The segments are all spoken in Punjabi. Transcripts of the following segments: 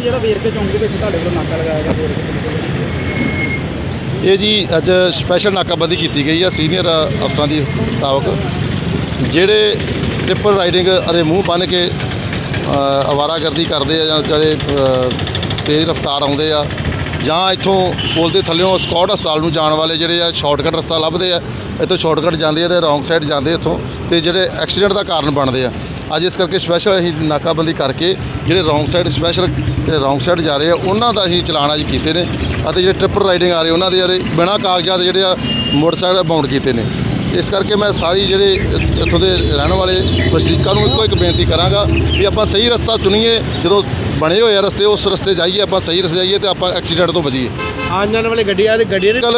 ਵੇਰਕੇ ਚੌਂਕ ਦੇ ਵਿੱਚ ਤੁਹਾਡੇ ਵੱਲੋਂ ਨਾਕਾ ਲਗਾਇਆ ਗਿਆ ਵੇਰਕੇ ਚੌਂਕ ਦੇ ਵਿੱਚ? ਇਹ ਜੀ ਅੱਜ ਸਪੈਸ਼ਲ ਨਾਕਾਬੰਦੀ ਕੀਤੀ ਗਈ ਆ ਸੀਨੀਅਰ ਅਫਸਰਾਂ ਦੀ ਮੁਤਾਬਕ, ਜਿਹੜੇ ਟ੍ਰਿਪਲ ਰਾਈਡਿੰਗ ਅਤੇ ਮੂੰਹ ਬੰਨ ਕੇ ਅਵਾਰਾਗਰਦੀ ਕਰਦੇ ਆ ਜਾਂ ਜਿਹੜੇ ਤੇਜ਼ ਰਫ਼ਤਾਰ ਆਉਂਦੇ ਆ ਜਾਂ ਇੱਥੋਂ ਪੁਲ ਦੇ ਥੱਲੇੋਂ ਸਕਾਟ ਹਸਪਤਾਲ ਨੂੰ ਜਾਣ ਵਾਲੇ ਜਿਹੜੇ ਆ ਸ਼ਾਰਟਕਟ ਰਸਤਾ ਲੱਭਦੇ ਆ, ਇੱਥੋਂ ਸ਼ਾਰਟਕਟ ਜਾਂਦੇ ਆ ਤੇ ਰੌਂਗ ਸਾਈਡ ਜਾਂਦੇ ਇੱਥੋਂ ਤੇ ਜਿਹੜੇ ਐਕਸੀਡੈਂਟ ਦਾ ਕਾਰਨ ਬਣਦੇ ਆ। ਅੱਜ ਇਸ ਕਰਕੇ ਸਪੈਸ਼ਲ ਅਸੀਂ ਨਾਕਾਬੰਦੀ ਕਰਕੇ ਜਿਹੜੇ ਰੌਂਗ ਸਾਈਡ, ਸਪੈਸ਼ਲ ਜਿਹੜੇ ਰੌਂਗ ਸਾਈਡ ਜਾ ਰਹੇ ਆ, ਉਹਨਾਂ ਦਾ ਅਸੀਂ ਚਲਾਨ ਅੱਜ ਕੀਤੇ ਨੇ ਅਤੇ ਜਿਹੜੇ ਟ੍ਰਿਪਲ ਰਾਈਡਿੰਗ ਆ ਰਹੇ, ਉਹਨਾਂ ਦੇ ਜਿਹੜੇ ਬਿਨਾਂ ਕਾਗਜ਼ਾਂ ਦੇ ਜਿਹੜੇ ਆ, ਮੋਟਰਸਾਈਕਲ ਬਾਉਂਡ ਕੀਤੇ ਨੇ। ਇਸ ਕਰਕੇ ਮੈਂ ਸਾਰੀ ਜਿਹੜੇ ਇੱਥੋਂ ਦੇ ਰਹਿਣ ਵਾਲੇ ਵਸਨੀਕਾਂ ਨੂੰ ਇੱਕੋ ਇੱਕ ਬੇਨਤੀ ਕਰਾਂਗਾ ਵੀ ਆਪਾਂ ਸਹੀ ਰਸਤਾ ਚੁਣੀਏ, ਜਦੋਂ ਬਣੇ ਹੋਏ ਆ ਰਸਤੇ, ਉਸ ਰਸਤੇ ਜਾਈਏ, ਆਪਾਂ ਸਹੀ ਰਸਤੇ ਜਾਈਏ ਤੇ ਆਪਾਂ ਐਕਸੀਡੈਂਟ ਤੋਂ ਬਚੀਏ। ਆਉਣ ਜਾਣ ਵਾਲੇ ਗੱਡੀਆਂ ਦੇ ਗੱਡੀਆਂ ਕੱਲ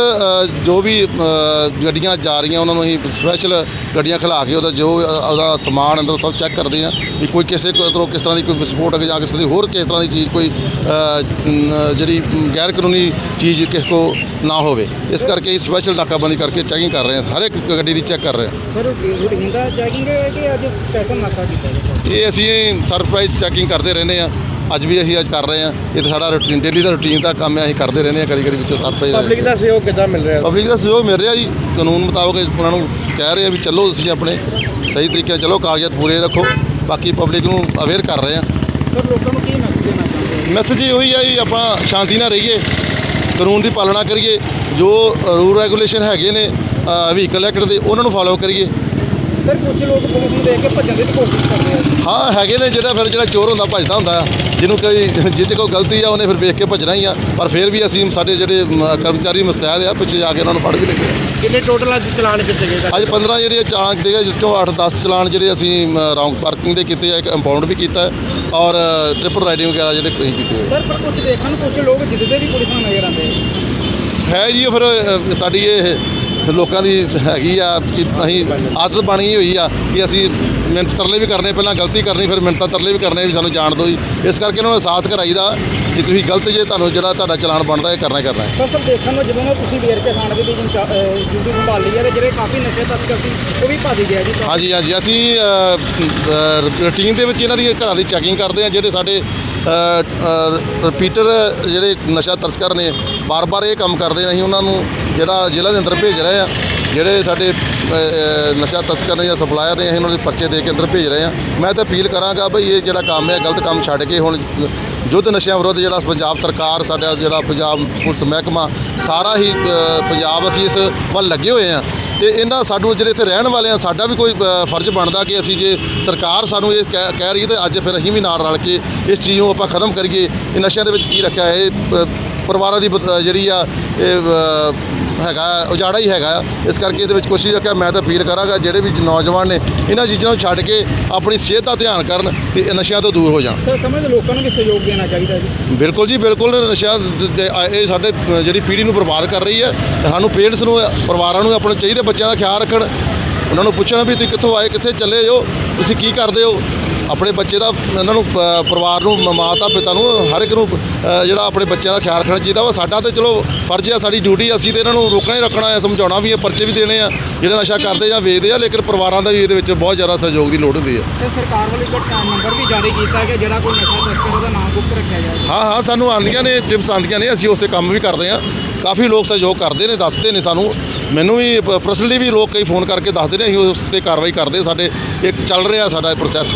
ਜੋ ਵੀ ਅ, ਗੱਡੀਆਂ ਜਾ ਰਹੀਆਂ ਉਹਨਾਂ ਨੂੰ ਅਸੀਂ ਸਪੈਸ਼ਲ ਗੱਡੀਆਂ ਖਿਲਾ ਕੇ ਉਹਦਾ ਜੋ ਅ, ਉਹਦਾ ਸਮਾਨ ਅੰਦਰ ਸਭ ਚੈੱਕ ਕਰਦੇ ਆ ਵੀ ਕੋਈ ਕਿਸੇ ਕੋਲੋਂ ਕਿਸ ਤਰ੍ਹਾਂ ਦੀ ਕੋਈ ਵਿਸਫੋਟਕ ਜਾਂ ਕਿਸੇ ਦੀ ਹੋਰ ਕਿਸ ਤਰ੍ਹਾਂ ਦੀ ਚੀਜ਼ ਕੋਈ ਅ, ਨ, ਜਿਹੜੀ ਗੈਰ ਕਾਨੂੰਨੀ ਚੀਜ਼ ਕਿਸ ਕੋ ਨਾ ਹੋਵੇ। ਇਸ ਕਰਕੇ ਸਪੈਸ਼ਲ ਨਾਕਾਬੰਦੀ ਕਰਕੇ ਚੈਕਿੰਗ ਕਰ ਰਹੇ ਹਾਂ ਹਰ ਇੱਕ ਗੱਡੀ ਦੀ ਚੈੱਕ ਕਰ ਰਹੇ ਹਾਂ। ਸਰ ਰੂਟੀਨ ਦਾ ਚੈਕਿੰਗ ਹੈ ਕਿ ਅੱਜ ਸਪੈਸ਼ਲ ਨਾਕਾ ਕੀਤਾ ਇਹ ਅਸੀਂ ਸਰਪ੍ਰਾਈਜ਼ ਚੈਕਿੰਗ ਕਰਦੇ ਰਹਿੰਦੇ ਆ ਅੱਜ ਵੀ ਅਸੀਂ ਅੱਜ ਕਰ ਰਹੇ ਆ ਇਹ ਤਾਂ ਸਾਡਾ ਰੂਟੀਨ ਡੇਲੀ ਦਾ ਰੂਟੀਨ ਦਾ ਕੰਮ ਹੈ ਅਸੀਂ ਕਰਦੇ ਰਹਿੰਦੇ ਆ ਕਦੀ ਕਦੀ ਵਿੱਚੋਂ ਸਰਪ੍ਰਾਈਜ਼ ਪਬਲਿਕ ਦਾ। ਸਹਿਯੋਗ ਕਿੱਦਾਂ ਮਿਲ ਰਿਹਾ? ਪਬਲਿਕ ਦਾ ਸਹਿਯੋਗ ਮਿਲ ਰਿਹਾ ਜੀ। ਕਾਨੂੰਨ ਮੁਤਾਬਕ ਉਹਨਾਂ ਨੂੰ ਕਹਿ ਰਹੇ ਆ ਵੀ ਚੱਲੋ ਤੁਸੀਂ ਆਪਣੇ ਸਹੀ ਤਰੀਕੇ ਨਾਲ ਚਲੋ ਕਾਗਜ਼ਾਤ ਪੂਰੇ ਰੱਖੋ। ਬਾਕੀ ਪਬਲਿਕ ਨੂੰ ਅਵੇਅਰ ਕਰ ਰਹੇ ਆ ਸਰ ਲੋਕਾਂ ਨੂੰ ਕੀ ਮੈਸੇਜ ਦੇਣਾ ਚਾਹੁੰਦੇ ਹੋ? ਮੈਸੇਜ ਇਹ ਹੋਈ ਆ ਜੀ ਆਪਾਂ ਸ਼ਾਂਤੀ ਨਾਲ ਰਹੀਏ ਕਾਨੂੰਨ ਦੀ ਪਾਲਣਾ ਕਰੀਏ। ਜੋ ਰੂਲ ਰੈਗੂਲੇਸ਼ਨ ਹੈਗੇ ਨੇ ਵਹੀਕਲ ਐਕਟ ਦੇ ਉਹਨਾਂ ਨੂੰ ਫਾਲੋ ਕਰੀਏ। ਸਰ ਕੁਝ ਲੋਕ ਪੁਲਿਸ ਨੂੰ ਦੇਖ ਕੇ ਭੱਜਣ ਦੀ ਕੋਸ਼ਿਸ਼ ਕਰਦੇ ਆ। ਹਾਂ ਹੈਗੇ ਨੇ ਜਿਹੜਾ ਫਿਰ ਜਿਹੜਾ ਚੋਰ ਹੁੰਦਾ ਭੱਜਦਾ ਹੁੰਦਾ ਆ। ਜਿਹਨੂੰ ਕੋਈ ਜਿੱਤੇ ਕੋਈ ਗਲਤੀ ਆ ਉਹਨੇ ਫਿਰ ਵੇਖ ਕੇ ਭੱਜਣਾ ਹੀ ਆ। ਪਰ ਫਿਰ ਵੀ ਅਸੀਂ ਸਾਡੇ ਜਿਹੜੇ ਮ, ਕਰਮਚਾਰੀ ਮੁਸਤੈਦ ਆ ਪਿੱਛੇ ਜਾ ਕੇ ਉਹਨਾਂ ਨੂੰ ਫੜ ਕੇ ਲੈ ਗਏ ਆ। ਕਿੰਨੇ ਟੋਟਲ ਅੱਜ ਚਲਾਨ ਕੀਤੇ ਗਏ ਅੱਜ 15 ਜਿਹੜੇ ਚਾਲਾਨ ਕੀਤੇ ਗਏ ਜਿਸ ਚੋਂ 8-10 ਚਲਾਨ ਜਿਹੜੇ ਅਸੀਂ ਰੌਂਗ ਪਾਰਕਿੰਗ ਦੇ ਕੀਤੇ ਆ ਇੱਕ ਇੰਪਾਊਂਡ ਵੀ ਕੀਤਾ ਹੈ ਔਰ ਟ੍ਰਿਪਲ ਰਾਈਡਿੰਗ ਵਗੈਰਾ ਜਿਹੜੇ ਅਸੀਂ ਕੀਤੇ ਹੋਏ ਸਰ ਪਰ ਕੁਝ ਦੇਖਣ ਨੂੰ ਕੁਝ ਲੋਕ ਜਿੱਦਦੇ ਵੀ ਪੁਲਿਸ ਨੂੰ ਨਜ਼ਰ ਆਉਂਦੇ ਆ। ਹੈ ਜੀ ਉਹ ਫਿਰ ਅ, ਸਾਡੀ ਇਹ ਲੋਕਾਂ ਦੀ ਹੈਗੀ ਆ ਕਿ ਅਸੀਂ ਆਦਤ ਬਣੀ ਹੋਈ ਆ ਕਿ ਅਸੀਂ ਮਿੰਟ ਤਰਲੇ ਵੀ ਕਰਨੇ ਪਹਿਲਾਂ ਗਲਤੀ ਕਰਨੀ ਫਿਰ ਮਿੰਟਾਂ ਤਰਲੇ ਵੀ ਕਰਨੇ ਵੀ ਸਾਨੂੰ ਜਾਣ ਦਿਓ ਜੀ। ਇਸ ਕਰਕੇ ਉਹਨਾਂ ਨੂੰ ਅਹਿਸਾਸ ਕਰਾਈਦਾ ਕਿ ਤੁਸੀਂ ਗਲਤ ਜੇ ਤੁਹਾਨੂੰ ਜਿਹੜਾ ਤੁਹਾਡਾ ਚਲਾਨ ਬਣਦਾ ਇਹ ਕਰਨਾ ਹੀ ਕਰਨਾ ਹੈ। ਸਰ ਦੇਖਣ ਨੂੰ ਜਦੋਂ ਤੁਸੀਂ ਵੇਰਕੇ ਥਾਣੇ ਦੇ ਵਿੱਚ ਇੰਚਾ- ਅਹ ਡਿਊਟੀ ਸੰਭਾਲੀ ਹੈ ਤੇ ਜਿਹੜੇ ਕਾਫੀ ਨਸ਼ੇ ਤਸਕਰ ਸੀ ਉਹ ਵੀ ਭੱਜ ਗਿਆ ਜੀ। ਹਾਂਜੀ ਹਾਂਜੀ ਅਸੀਂ ਰੂਟੀਨ ਦੇ ਵਿੱਚ ਇਹਨਾਂ ਦੀ ਘਰਾਂ ਦੀ ਚੈਕਿੰਗ ਕਰਦੇ ਆ ਜਿਹੜੇ ਸਾਡੇ ਰਿਪੀਟਰ ਜਿਹੜੇ ਨਸ਼ਾ ਤਸਕਰ ਨੇ ਬਾਰ-ਬਾਰ ਇਹ ਕੰਮ ਕਰਦੇ ਨੇ ਅਸੀਂ ਉਹਨਾਂ ਨੂੰ ਜਿਹੜਾ ਜ਼ਿਲ੍ਹਾ ਦੇ ਅੰਦਰ ਭੇਜ ਰਹੇ ਆ, ਜਿਹੜੇ ਸਾਡੇ ਨਸ਼ਾ ਤਸਕਰ ਨੇ ਜਾਂ ਸਪਲਾਇਰ ਨੇ, ਅਸੀਂ ਉਹਨਾਂ ਦੇ ਪਰਚੇ ਦੇ ਕੇ ਅੰਦਰ ਭੇਜ ਰਹੇ ਆ। ਮੈਂ ਤਾਂ ਅਪੀਲ ਕਰਾਂਗਾ ਬਈ ਇਹ ਜਿਹੜਾ ਕੰਮ ਹੈ, ਗਲਤ ਕੰਮ ਛੱਡ ਕੇ ਹੁਣ ਯੁੱਧ ਨਸ਼ਿਆਂ ਵਿਰੁੱਧ ਜਿਹੜਾ ਪੰਜਾਬ ਸਰਕਾਰ, ਸਾਡਾ ਜਿਹੜਾ ਪੰਜਾਬ ਪੁਲਿਸ ਮਹਿਕਮਾ, ਸਾਰਾ ਹੀ ਪੰਜਾਬ ਅਸੀਂ ਇਸ ਵੱਲ ਲੱਗੇ ਹੋਏ ਆ। ਤੇ ਇਹਨਾਂ ਸਾਨੂੰ ਜਿਹੜੇ ਇੱਥੇ ਰਹਿਣ ਵਾਲੇ ਆ, ਸਾਡਾ ਵੀ ਕੋਈ ਫਰਜ਼ ਬਣਦਾ ਕਿ ਅਸੀਂ ਜੇ ਸਰਕਾਰ ਸਾਨੂੰ ਇਹ ਕਹਿ ਕਹਿ ਰਹੀ ਹੈ ਤੇ ਅੱਜ ਫਿਰ ਅਸੀਂ ਵੀ ਨਾਲ ਰਲ ਕੇ ਇਸ ਚੀਜ਼ ਨੂੰ ਆਪਾਂ ਖਤਮ ਕਰੀਏ। ਇਹ ਨਸ਼ਿਆਂ ਦੇ ਵਿੱਚ ਕੀ ਰੱਖਿਆ ਹੈ? ਇਹ ਪਰਿਵਾਰਾਂ ਦੀ ਬ- ਜਿਹੜੀ ਆ, ਇਹ ਹੈਗਾ ਉਜਾੜਾ ਹੀ ਹੈਗਾ। ਇਸ ਕਰਕੇ ਇਹਦੇ ਵਿੱਚ ਕੋਸ਼ਿਸ਼ ਰੱਖਿਆ ਮੈਂ ਤਾਂ ਅਪੀਲ ਕਰਾਂਗਾ ਜਿਹੜੇ ਵੀ ਨੌਜਵਾਨ ਨੇ ਇਹਨਾਂ ਚੀਜ਼ਾਂ ਨੂੰ ਛੱਡ ਕੇ ਆਪਣੀ ਸਿਹਤ ਦਾ ਧਿਆਨ ਕਰਨ ਤੇ ਨਸ਼ਿਆਂ ਤੋਂ ਦੂਰ ਹੋ ਜਾਣ। ਸਰ ਸਮਝ ਲੋਕਾਂ ਨੂੰ ਵੀ ਸਹਿਯੋਗ ਦੇਣਾ ਚਾਹੀਦਾ ਜੀ? ਬਿਲਕੁਲ ਜੀ ਬਿਲਕੁਲ ਨਸ਼ਾ ਇਹ ਸਾਡੇ ਜਿਹੜੀ ਪੀੜ੍ਹੀ ਨੂੰ ਬਰਬਾਦ ਕਰ ਰਹੀ ਹੈ ਸਾਨੂੰ ਪੇਰੈਂਟਸ ਨੂੰ ਪਰਿਵਾਰਾਂ ਨੂੰ ਆਪਣੇ ਚਾਹੀਦੇ ਬੱਚਿਆਂ ਦਾ ਖਿਆਲ ਰੱਖਣ। ਉਹਨਾਂ ਨੂੰ ਪੁੱਛਣਾ ਵੀ ਤੁਸੀਂ ਕਿੱਥੋਂ ਆਏ ਕਿੱਥੇ ਚੱਲੇ ਹੋ ਤੁਸੀਂ ਕੀ ਕਰਦੇ ਹੋ? ਆਪਣੇ ਬੱਚੇ ਦਾ ਇਹਨਾਂ ਨੂੰ ਪਰਿਵਾਰ ਨੂੰ ਮਾਤਾ ਪਿਤਾ ਨੂੰ ਹਰ ਇੱਕ ਨੂੰ ਅ, ਜਿਹੜਾ ਆਪਣੇ ਬੱਚਿਆਂ ਦਾ ਖਿਆਲ ਰੱਖਣਾ ਚਾਹੀਦਾ ਵਾ। ਸਾਡਾ ਤੇ ਚਲੋ ਫਰਜ਼ ਆ ਸਾਡੀ ਡਿਊਟੀ ਆ, ਅਸੀਂ ਤੇ ਇਹਨਾਂ ਨੂੰ ਰੋਕਣਾ ਹੀ ਰੱਖਣਾ ਹੈ ਸਮਝਾਉਣਾ ਵੀ ਹੈ ਪਰਚੇ ਵੀ ਦੇਣੇ ਆ ਜਿਹੜੇ ਨਸ਼ਾ ਕਰਦੇ ਜਾਂ ਵੇਚਦੇ ਆ ਲੇਕਿਨ ਪਰਿਵਾਰਾਂ ਦਾ ਵੀ ਇਹਦੇ ਵਿੱਚ ਬਹੁਤ ਜ਼ਿਆਦਾ ਸਹਿਯੋਗ ਦੀ ਲੋੜ ਹੁੰਦੀ ਹੈ ਸਰ ਸਰਕਾਰ ਵੱਲੋਂ ਇੱਕ ਨੰਬਰ ਵੀ ਜਾਰੀ ਕੀਤਾ ਕਿ ਜਿਹੜਾ ਕੋਈ ਨਸ਼ਾ ਤਸਕਰ ਉਹਦਾ ਨਾਮ ਗੁਪਤ ਰੱਖਿਆ ਜਾਵੇ। ਹਾਂ ਹਾਂ ਸਾਨੂੰ ਆਉਂਦੀਆਂ ਨੇ ਟਿਪਸ ਆਉਂਦੀਆਂ ਨੇ ਅਸੀਂ ਉਸੇ ਕੰਮ ਵੀ ਕਰਦੇ ਹਾਂ ਕਾਫੀ ਲੋਕ ਸਹਿਯੋਗ ਕਰਦੇ ਨੇ ਦੱਸਦੇ ਨੇ ਸਾਨੂੰ। ਮੈਨੂੰ ਵੀ ਪਰਸਨਲੀ ਵੀ ਲੋਕ ਕਈ ਫੋਨ ਕਰਕੇ ਦੱਸਦੇ ਨੇ ਅਸੀਂ ਉਸ ਤੇ ਕਾਰਵਾਈ ਕਰਦੇ ਸਾਡੇ ਇੱਕ ਚੱਲ ਰਿਹਾ ਸਾਡਾ ਪ੍ਰੋਸੈਸ